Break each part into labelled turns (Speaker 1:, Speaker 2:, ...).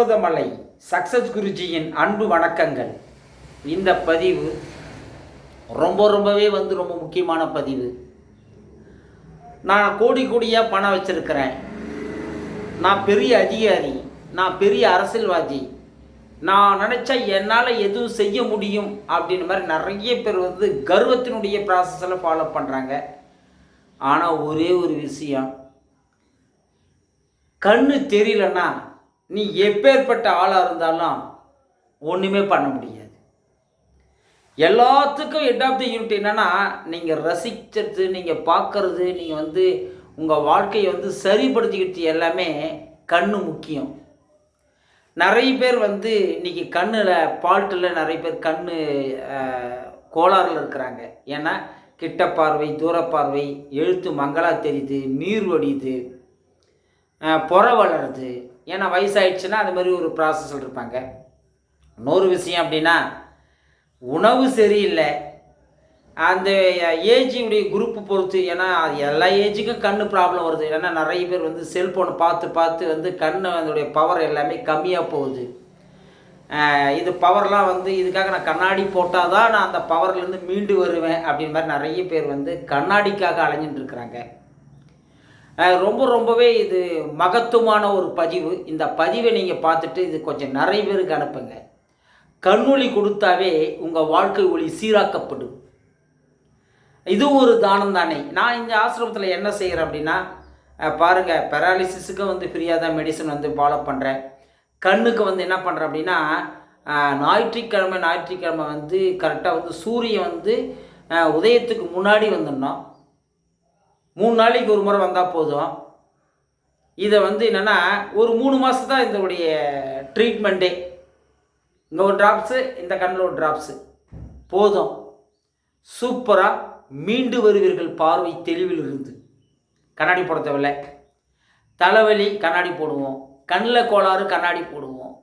Speaker 1: Parvathamalai success குருஜியின் அன்பு வணக்கங்கள். இந்த பதிவு ரொம்ப ரொம்பவே வந்து ரொம்ப முக்கியமான பதிவு. நான் கோடி கோடியாக பணம் வச்சிருக்கிறேன். நான் பெரிய அதிகாரி நான் பெரிய அரசியல்வாதி. நான் நினச்சா என்னால் எதுவும் செய்ய முடியும் அப்படின்னு மாதிரி நிறைய பேர் வந்து கர்வத்தினுடைய ப்ராசஸில் ஃபாலோ பண்ணுறாங்க ஆனால் ஒரே ஒரு விஷயம். கண்ணு தெரியலன்னா நீ எப்பேற்பட்ட ஆளாக இருந்தாலும் ஒன்றுமே பண்ண முடியாது. எல்லாத்துக்கும் எட் ஆஃப் தி யூனிட் என்னென்னா நீங்கள் ரசிக்கிறது நீங்கள் பார்க்கறது நீங்கள் வந்து உங்கள் வாழ்க்கையை வந்து சரிப்படுத்திக்கிட்டு எல்லாமே கண் முக்கியம். நிறைய பேர் வந்து இன்றைக்கி கண்ணில் பால்ட்டில் நிறைய பேர் கண் கோளாறில் இருக்கிறாங்க. ஏன்னா கிட்ட பார்வை தூர பார்வை எழுத்து மங்களாக தெரியுது நீர் வடியுது புற வளருது. ஏன்னா வயசாகிடுச்சுன்னா அது மாதிரி ஒரு ப்ராசஸில் இருப்பாங்க. இன்னொரு விஷயம் அப்படின்னா உணவு சரியில்லை. அந்த ஏஜினுடைய குரூப்பு பொறுத்து ஏன்னா அது எல்லா ஏஜுக்கும் கண் ப்ராப்ளம் வருது. ஏன்னா நிறைய பேர் வந்து செல்ஃபோனை பார்த்து பார்த்து வந்து கண் அதனுடைய பவர் எல்லாமே கம்மியாக போகுது. இது பவர்லாம் வந்து இதுக்காக நான் கண்ணாடி போட்டால் தான் நான் அந்த பவர்லேருந்து மீண்டு வருவேன் அப்படின்னு மாதிரி நிறைய பேர் வந்து கண்ணாடிக்காக அலைஞ்சிட்டு இருக்கிறாங்க. ரொம்ப ரொம்பவே இது மகத்துவமான ஒரு பதிவு. இந்த பதிவை நீங்கள் பார்த்துட்டு இது கொஞ்சம் நிறைய பேருக்கு அனுப்புங்க. கண்ணொளி கொடுத்தாவே உங்கள் வாழ்க்கை ஒளி சீராக்கப்படும். இது ஒரு தானம் தானே. நான் இந்த ஆசிரமத்தில் என்ன செய்கிறேன் அப்படின்னா பாருங்கள் பாருங்க பெராலிசிஸுக்கும் வந்து ஃப்ரீயாக தான் மெடிசன் வந்து ஃபாலோ பண்ணுறேன் கண்ணுக்கு வந்து என்ன பண்ணுறேன் அப்படின்னா ஞாயிற்றுக்கிழமை ஞாயிற்றுக்கிழமை வந்து கரெக்டாக வந்து சூரியன் வந்து உதயத்துக்கு முன்னாடி வந்துடணும். மூணு நாளைக்கு ஒரு முறை வந்தால் போதும். இதை வந்து என்னென்னா ஒரு மூணு மாதம் தான் இதனுடைய ட்ரீட்மெண்ட்டே இங்கே ஒரு ட்ராப்ஸு இந்த கண்ணில் ஒரு ட்ராப்ஸு போதும். சூப்பராக மீண்டு வருவீர்கள் பார்வை தெளிவில் இருந்து. கண்ணாடி போட தேவையில்லை. தலைவலி கண்ணாடி போடுவோம். கண்ணில் கோளாறு கண்ணாடி போடுவோம்.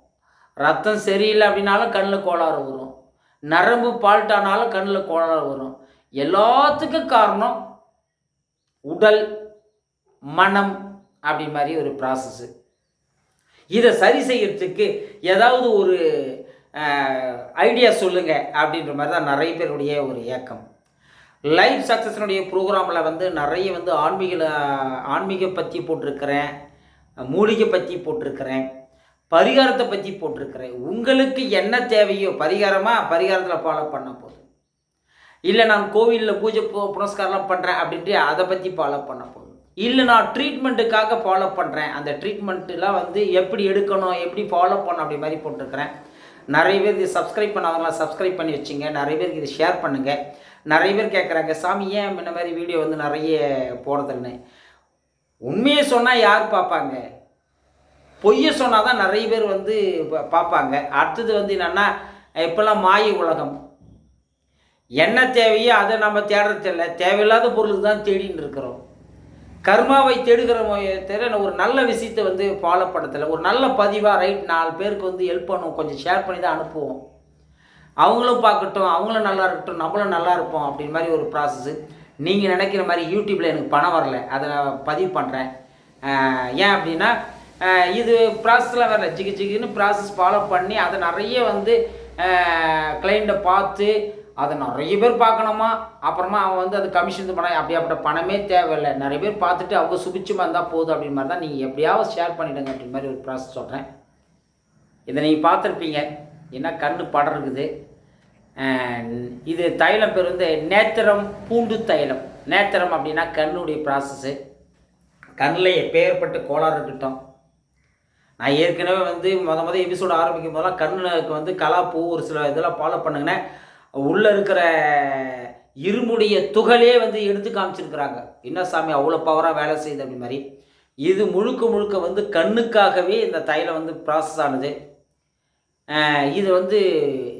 Speaker 1: ரத்தம் சரியில்லை அப்படின்னாலும் கண்ணில் கோளாறு வரும். நரம்பு பால்ட்டானாலும் கண்ணில் கோளாறு வரும். எல்லாத்துக்கும் காரணம் உடல் மனம் அப்படி மாதிரி ஒரு ப்ராசஸ்ஸு இதை சரி செய்யறதுக்கு ஏதாவது ஒரு ஐடியா சொல்லுங்க அப்படின்ற மாதிரி தான் நிறைய பேருடைய ஒரு ஏக்கம். லைஃப் சக்ஸஸ்னுடைய ப்ரோக்ராமில் வந்து நிறைய வந்து ஆன்மீக ஆன்மீக பற்றி போட்டிருக்கிறேன் மூலிகை பற்றி போட்டிருக்கிறேன் பரிகாரத்தை பற்றி போட்டிருக்கிறேன். உங்களுக்கு என்ன தேவையோ பரிகாரமாக பரிகாரத்தில் ஃபாலோ பண்ண போதும். இல்லை நான் கோவிலில் பூஜை பு- புனஸ்காரம்லாம் பண்ணுறேன் அப்படின்ட்டு அதை பற்றி ஃபாலோ பண்ண போதும் இல்லை நான் ட்ரீட்மெண்ட்டுக்காக ஃபாலோ பண்ணுறேன் அந்த ட்ரீட்மெண்ட்டுலாம் வந்து எப்படி எடுக்கணும் எப்படி ஃபாலோ பண்ணணும் அப்படி மாதிரி போட்டிருக்கிறேன். நிறைய பேர் இது சப்ஸ்கிரைப் பண்ணாதவங்களாம் சப்ஸ்கிரைப் பண்ணி வச்சுங்க. நிறைய பேருக்கு இது ஷேர் பண்ணுங்கள் நிறைய பேர் கேட்குறாங்க சாமி ஏன் இந்த மாதிரி வீடியோ வந்து நிறைய போடுறதுன்னு? உண்மையை சொன்னால் யார் பார்ப்பாங்க? பொய்யை சொன்னால் தான் நிறைய பேர் வந்து பார்ப்பாங்க. அடுத்தது வந்து என்னென்னா இப்போல்லாம் மாய உலகம். என்ன தேவையோ அதை நம்ம தேடுறது இல்லை தேவையில்லாத பொருளுக்கு தான் தேடின்னு இருக்கிறோம். கர்மாவை தேடுகிறோமோ தவிர ஒரு நல்ல விஷயத்தை வந்து ஃபாலோ பண்ணதில்லை ஒரு நல்ல பதிவாக ரைட் நாலு பேருக்கு வந்து ஹெல்ப் பண்ணுவோம். கொஞ்சம் ஷேர் பண்ணி தான் அனுப்புவோம். அவங்களும் பார்க்கட்டும் அவங்களும் நல்லா இருக்கட்டும் நம்மளும் நல்லா இருப்போம் அப்படின்னு மாதிரி ஒரு ப்ராசஸ்ஸு நீங்கள் நினைக்கிற மாதிரி யூடியூப்பில் எனக்கு பணம் வரல. அதை நான் பதிவு பண்ணுறேன் ஏன் அப்படின்னா இது ப்ராசஸ்லாம் வேறு. ஜிகு ஜிகுன்னு ப்ராசஸ் ஃபாலோ பண்ணி அதை நிறைய வந்து கிளைண்ட்டை பார்த்து அதை நிறைய பேர் பார்க்கணுமா? அப்புறமா அவன் வந்து அது கமிஷன் பண்ண அப்படி அப்படி பணமே தேவையில்லை. நிறைய பேர் பார்த்துட்டு அவங்க சுபிச்சமாக இருந்தால் போதும் அப்படின்னு மாதிரி தான் நீங்கள் எப்படியாவது ஷேர் பண்ணிவிடுங்க அப்படின்னு மாதிரி ஒரு ப்ராசஸ் சொல்கிறேன் இதை நீங்கள் பார்த்துருப்பீங்க. ஏன்னா கண்ணு படம் இருக்குது இது தைலம் பேர் வந்து நேத்திரம் பூண்டு தைலம். நேத்திரம் அப்படின்னா கண்ணுடைய ப்ராசஸ்ஸு கண்ணில் எப்பேற்பட்ட கோளாறு இருக்கட்டும். நான் ஏற்கனவே வந்து மொதல் மொதல் எபிசோடு ஆரம்பிக்கும் போதெல்லாம் கண்ணுக்கு வந்து கலாப்பூ ஒரு சில இதெல்லாம் ஃபாலோ பண்ணுங்கன்னா உள்ளே இருக்கிற இருமுடைய துகளே வந்து எடுத்து காமிச்சிருக்கிறாங்க. என்ன சாமி அவ்வளோ பவராக வேலை செய்யுது அப்படி மாதிரி. இது முழுக்க முழுக்க வந்து கண்ணுக்காகவே இந்த தைலம் வந்து ப்ராசஸ் ஆனது. இது வந்து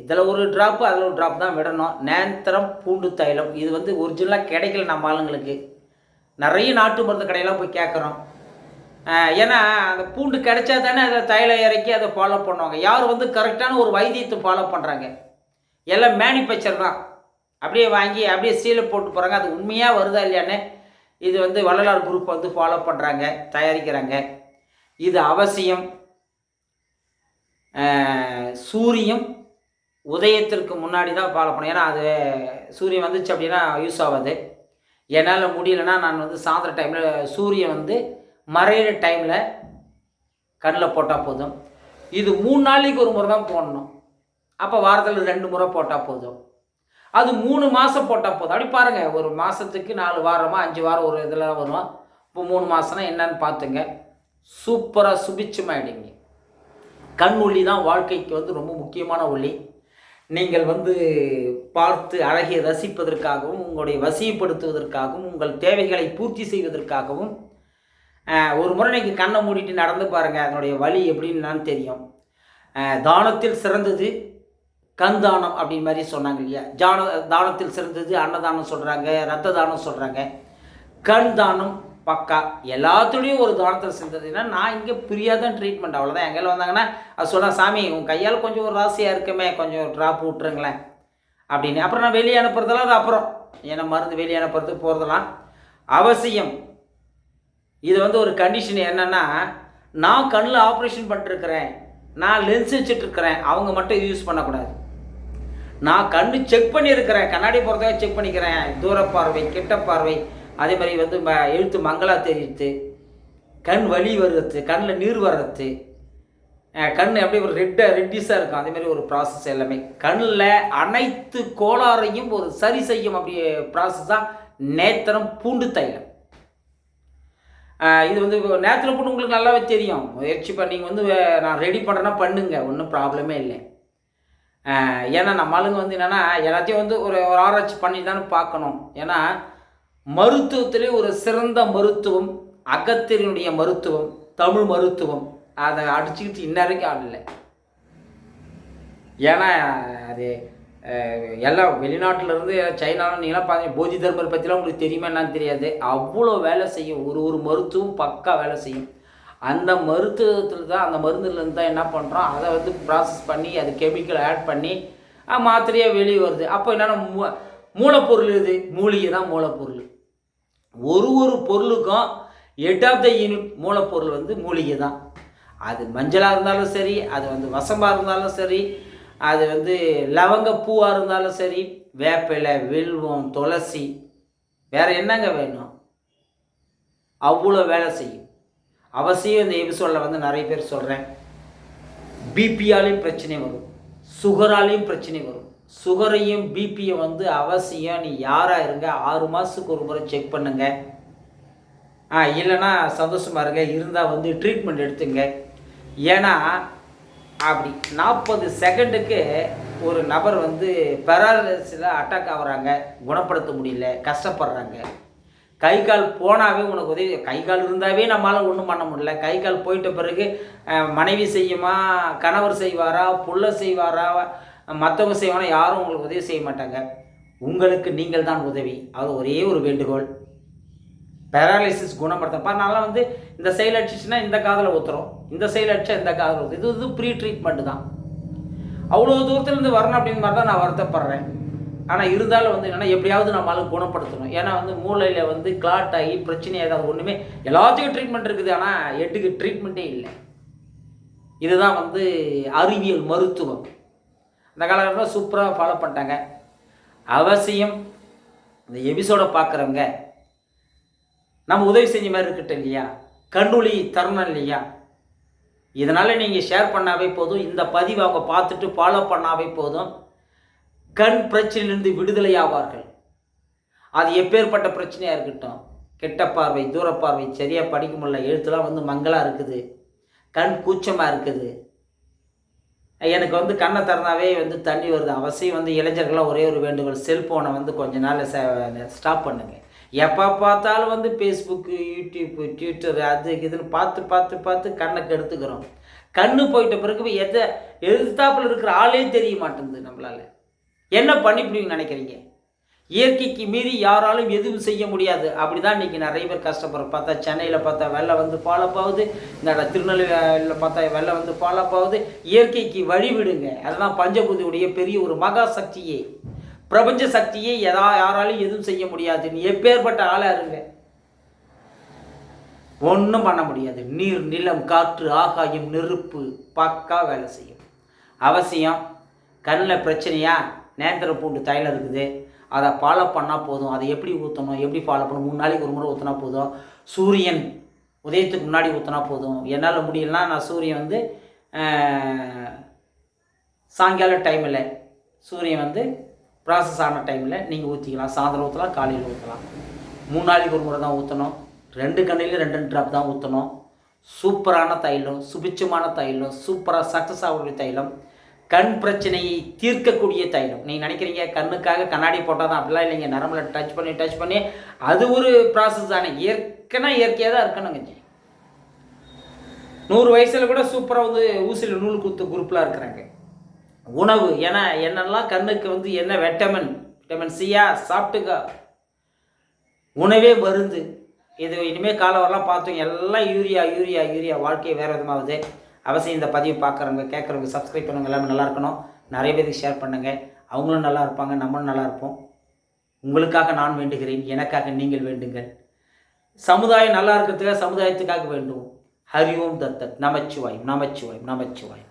Speaker 1: இதில் ஒரு ட்ராப்பு அதில் ஒரு ட்ராப் தான் விடணும். நேந்திரம் பூண்டு தைலம். இது வந்து ஒரிஜினலாக கிடைக்கல நம்ம ஆளுங்களுக்கு. நிறைய நாட்டு மருந்து கடையெல்லாம் போய் கேட்குறோம். ஏன்னா அந்த பூண்டு கிடைச்சா தானே அதை தைலம் இறக்கி அதை ஃபாலோ பண்ணுவாங்க. யார் வந்து கரெக்டான ஒரு வைத்தியத்தை ஃபாலோ பண்ணுறாங்க எல்லாம் மேனுஃபேக்சர் தான். அப்படியே வாங்கி அப்படியே சீலை போட்டு போகிறாங்க அது உண்மையாக வருதா இல்லையான்னு இது வந்து வள்ளலார் குரூப் வந்து ஃபாலோ பண்ணுறாங்க தயாரிக்கிறாங்க. இது அவசியம். சூரியம் சூரியன் உதயத்திற்கு முன்னாடி தான் ஃபாலோ பண்ணணும். ஏன்னா அது சூரியன் வந்துச்சு அப்படின்னா யூஸ் ஆகாது. என்னால் முடியலன்னா நான் வந்து சாயந்தர டைமில் சூரியன் வந்து மறையிற டைமில் கண்ணில் போட்டால் போதும். இது மூணு நாளைக்கு ஒரு முறை தான் போடணும். அப்போ வாரத்தில் ரெண்டு முறை போட்டால் போதும். அது மூணு மாதம் போட்டால் போதும். அப்படி பாருங்கள் ஒரு மாதத்துக்கு நாலு வாரமாக அஞ்சு வாரம் ஒரு இதில் வரும். இப்போ மூணு மாதம்னா என்னன்னு பார்த்துங்க. சூப்பராக சுபிச்சமாயிடுங்க. கண் ஒளி தான் வாழ்க்கைக்கு வந்து ரொம்ப முக்கியமான ஒளி. நீங்கள் வந்து பார்த்து அழகிய ரசிப்பதற்காகவும் உங்களுடைய வசியப்படுத்துவதற்காகவும் உங்கள் தேவைகளை பூர்த்தி செய்வதற்காகவும் ஒரு முறை நீங்கள் கண்ணை மூடிட்டு நடந்து பாருங்கள் அதனுடைய வழி எப்படின்னு தெரியும். தானத்தில் சிறந்தது கந்தானம் அப்படி மாதிரி சொன்னாங்க இல்லையா? ஜான தானத்தில் சிறந்தது அன்னதானம் சொல்கிறாங்க ரத்த தானம் சொல்கிறாங்க கண் தானம் பக்கா. எல்லாத்துலேயும் ஒரு தானத்தில் சிறந்ததுன்னா நான் இங்கே ஃப்ரீயாக தான் ட்ரீட்மெண்ட் அவ்வளோதான் எங்கேயில் வந்தாங்கன்னா அது சொன்னா சாமி உன் கையால் கொஞ்சம் ஒரு ராசியாக இருக்குமே. கொஞ்சம் ட்ராப் விட்ருங்களேன் அப்படின்னு. அப்புறம் நான் வெளியே அனுப்புறதெல்லாம் அது அப்புறம். ஏன்னா மருந்து வெளியே அனுப்புறதுக்கு போகிறதெல்லாம் அவசியம். இது வந்து ஒரு கண்டிஷன் என்னென்னா நான் கண்ணில் ஆப்ரேஷன் பண்ணிட்டுருக்கிறேன் நான் லென்ஸ் வச்சுட்ருக்கிறேன் அவங்க மட்டும் யூஸ் பண்ணக்கூடாது. நான் கண் செக் பண்ணியிருக்கிறேன். கண்ணாடி போகிறதாக செக் பண்ணிக்கிறேன். தூர பார்வை கிட்ட பார்வை. அதே மாதிரி வந்து ம எழுத்து மங்களா தெரியுது. கண் வலி வர்றது கண்ணில் நீர் வர்றது. கண் அப்படியே ஒரு ரெட்டாக ரெட்டிஸாக இருக்கும். அதே மாதிரி ஒரு ப்ராசஸ் எல்லாமே. கண்ணில் அனைத்து கோளாறையும் ஒரு சரி செய்யும் அப்படி ப்ராசஸ் தான் நேத்திரம் பூண்டு தைலம். இது வந்து நேத்திரம் பூண்டு உங்களுக்கு நல்லாவே தெரியும். முயற்சி பண்ணி வந்து நான் ரெடி பண்ணுறேன்னா பண்ணுங்க. ஒன்றும் ப்ராப்ளமே இல்லை. ஏன்னா நம்ம ஆளுங்க வந்து என்னென்னா எல்லாத்தையும் வந்து ஒரு ஒரு ஆராய்ச்சி பண்ணி தானே பார்க்கணும். ஏன்னா மருத்துவத்திலே ஒரு சிறந்த மருத்துவம் அகத்தினுடைய மருத்துவம் தமிழ் மருத்துவம். அதை அடிச்சுக்கிட்டு இன்ன வரைக்கும் ஆடல ஏன்னா அது எல்லாம் வெளிநாட்டிலேருந்து சைனாலும் நீங்களாம் பார்த்தீங்க போதி தர்மர் பற்றிலாம் உங்களுக்கு தெரியுமா என்னன்னு தெரியாது. அவ்வளோ வேலை செய்யும். ஒரு ஒரு மருத்துவம் பக்கா வேலை செய்யும். அந்த மருத்துவத்தில் தான் அந்த மருந்துலேருந்து தான் என்ன பண்ணுறோம் அதை வந்து ப்ராசஸ் பண்ணி அது கெமிக்கல் ஆட் பண்ணி மாத்திரையாக வெளியே வருது. அப்போ என்னென்னா மூ மூலப்பொருள் இது. மூலிகை தான் மூலப்பொருள். ஒரு ஒரு பொருளுக்கும் எட் ஆஃப் த யூனிட் மூலப்பொருள் வந்து மூலிகை தான். அது மஞ்சளாக இருந்தாலும் சரி அது வந்து வசம்பாக இருந்தாலும் சரி அது வந்து லவங்க பூவாக இருந்தாலும் சரி வேப்பிலை வில்வம் துளசி வேறு என்னங்க வேணும்? அவ்வளோ வேலை செய்யும். அவசியம் இந்த எபிசோடில் வந்து நிறைய பேர் சொல்கிறேன் பிபியாலையும் பிரச்சனை வரும். சுகராலையும் பிரச்சனை வரும். சுகரையும் பிபியை வந்து அவசியம். நீ யாராக இருங்க ஆறு மாதத்துக்கு ஒரு முறை செக் பண்ணுங்க. ஆ இல்லைன்னா சந்தோஷமாக இருங்க. இருந்தால் வந்து ட்ரீட்மெண்ட் எடுத்துங்க. ஏன்னா அப்படி நாற்பது செகண்டுக்கு ஒரு நபர் வந்து பெராலிசில் அட்டாக் ஆகுறாங்க. குணப்படுத்த முடியல கஷ்டப்படுறாங்க. கை கால் போனாவே உனக்கு உதவி கை கால் இருந்தாவே நம்மளால் ஒன்றும் பண்ண முடியல. கை கால் போயிட்ட பிறகு மனைவி செய்யுமா கணவர் செய்வாரா புள்ள செய்வாரா மற்றவங்க செய்வானா யாரும் உங்களுக்கு உதவி செய்ய மாட்டாங்க. உங்களுக்கு நீங்கள் தான் உதவி. அது ஒரே ஒரு வேண்டுகோள். பேராலிசிஸ் குணப்படுத்தப்பா நல்லா வந்து இந்த செயல் அடிச்சிச்சுன்னா இந்த காதில் ஊத்துறோம். இந்த செயல் அடிச்சா இந்த காதில் ஊத்தும் இது இது ப்ரீ ட்ரீட்மெண்ட் தான் அவ்வளோ தூரத்துலேருந்து வரணும் அப்படின்னு மாதிரி தான் நான் வருத்தப்படுறேன். ஆனால் இருந்தாலும் வந்து என்னென்னா எப்படியாவது நம்மளால குணப்படுத்தணும். ஏன்னா வந்து மூளையில் வந்து கிளாட் ஆகி பிரச்சனை ஏதாவது ஒன்றுமே எல்லாத்துக்கும் ட்ரீட்மெண்ட் இருக்குது ஆனால் எட்டுக்கு ட்ரீட்மெண்ட்டே இல்லை. இதுதான் வந்து அறிவியல் மருத்துவம். அந்த காலகட்டத்தில் சூப்பராக ஃபாலோ பண்ணிட்டாங்க. அவசியம் இந்த எபிசோடை பார்க்குறவங்க நம்ம உதவி செஞ்ச மாதிரி இருக்கட்டும் இல்லையா? கண்டுளி தருணம் இல்லையா? இதனால் நீங்கள் ஷேர் பண்ணாவே போதும். இந்த பதிவை அவங்க பார்த்துட்டு ஃபாலோ பண்ணாவே போதும். கண் பிரச்சனையிலிருந்து விடுதலை ஆவார்கள் அது எப்பேற்பட்ட பிரச்சனையாக இருக்கட்டும். கெட்ட பார்வை தூர பார்வை சரியாக படிக்க முடியல எழுத்துலாம் வந்து மங்களாக இருக்குது. கண் கூச்சமாக இருக்குது. எனக்கு வந்து கண்ணை திறந்தாவே வந்து தண்ணி வருது. அவசியம் வந்து இளைஞர்கள்லாம் ஒரே ஒரு வேண்டுகோள் செல்ஃபோனை வந்து கொஞ்ச நாள் ஸ்டாப் பண்ணுங்கள் எப்போ பார்த்தாலும் வந்து ஃபேஸ்புக்கு யூடியூப்பு ட்விட்டர் அது இதுன்னு பார்த்து பார்த்து பார்த்து கண்ணை கெடுத்துக்கிறோம். கண்ணு போயிட்ட பிறகு எதை எதிர்த்தாப்பில் இருக்கிற ஆளே தெரிய மாட்டேங்குது நம்மளால. என்ன பண்ணிப்பிடுவீங்க நினைக்கிறீங்க? இயற்கைக்கு மீறி யாராலும் எதுவும் செய்ய முடியாது. அப்படி தான் இன்றைக்கி நிறைய பேர் கஷ்டப்படுறோம் பார்த்தா சென்னையில் பார்த்தா வெள்ளம் வந்து ஃபாலோ இந்த திருநெல்வேலியில் பார்த்தா வெள்ளம் வந்து ஃபாலோ இயற்கைக்கு வழி விடுங்க. அதுதான் பஞ்சபூதியுடைய பெரிய ஒரு மகா சக்தியே. பிரபஞ்ச சக்தியை எதா யாராலும் எதுவும் செய்ய முடியாது. நீ எப்பேற்பட்ட ஆளாக இருங்க. ஒன்றும் பண்ண முடியாது. நீர் நிலம் காற்று ஆகாயம் நெருப்பு பக்கா வேலை செய்யும். அவசியம் கண்ணில் பிரச்சனையா? நேந்திர பூண்டு தைலம் இருக்குது. அதை ஃபாலோ பண்ணால் போதும். அதை எப்படி ஊற்றணும் எப்படி ஃபாலோ பண்ணணும்? மூணு நாளைக்கு ஒரு முறை ஊற்றினா போதும். சூரியன் உதயத்துக்கு முன்னாடி ஊற்றினா போதும். என்னால் முடியலனா நான் சூரியன் வந்து சாயங்கால டைமில் சூரியன் வந்து ப்ராசஸ் ஆன டைமில் நீங்கள் ஊற்றிக்கலாம் சாயந்தரம் ஊற்றலாம் காலையில் ஊற்றலாம் மூணு நாளைக்கு ஒரு முறை தான் ஊற்றணும் ரெண்டு கண்ணிலையும் ரெண்டு ரெண்டு ட்ராப் தான் ஊற்றணும் சூப்பரான தைலம் சுபிச்சமான தைலம் சூப்பராக சக்ஸஸ் ஆகக்கூடிய தைலம். கண் பிரச்சனையை தீர்க்கக்கூடிய தைலம். நீங்கள் நினைக்கிறீங்க கண்ணுக்காக கண்ணாடி போட்டால் தான் அப்படிலாம் இல்லைங்க. நரம்புல டச் பண்ணி டச் பண்ணி அது ஒரு ப்ராசஸ் தானே. இயற்கைனா இயற்கையாக தான் இருக்கணுங்க நூறு வயசில் கூட சூப்பராக வந்து ஊசியில் நூல் குத்து குரூப்பில் இருக்கிறாங்க. உணவு ஏன்னா என்னெல்லாம் கண்ணுக்கு வந்து என்ன விட்டமின் விட்டமின் சியா சாப்பிட்டுக்கா. உணவே மருந்து. இது இனிமேல் காலவரெல்லாம் பார்த்தோம் எல்லாம் யூரியா யூரியா யூரியா. வாழ்க்கை வேறு விதமாகுது. அவசியம் இந்த பதிவு பார்க்குறவங்க கேட்குறவங்க சப்ஸ்கிரைப் பண்ணுங்க எல்லாமே நல்லா இருக்கணும். நிறைய பேருக்கு ஷேர் பண்ணுங்கள் அவங்களும் நல்லா இருப்பாங்க நம்மளும் நல்லா இருப்போம். உங்களுக்காக நான் வேண்டுகிறேன் எனக்காக நீங்கள் வேண்டுங்கள். சமுதாயம் நல்லா இருக்கிறதுக்காக சமுதாயத்துக்காக வேண்டும் ஹரி ஓம் தத்தத் நமச்சிவாய் நமச்சிவாய் நமச்சிவாய்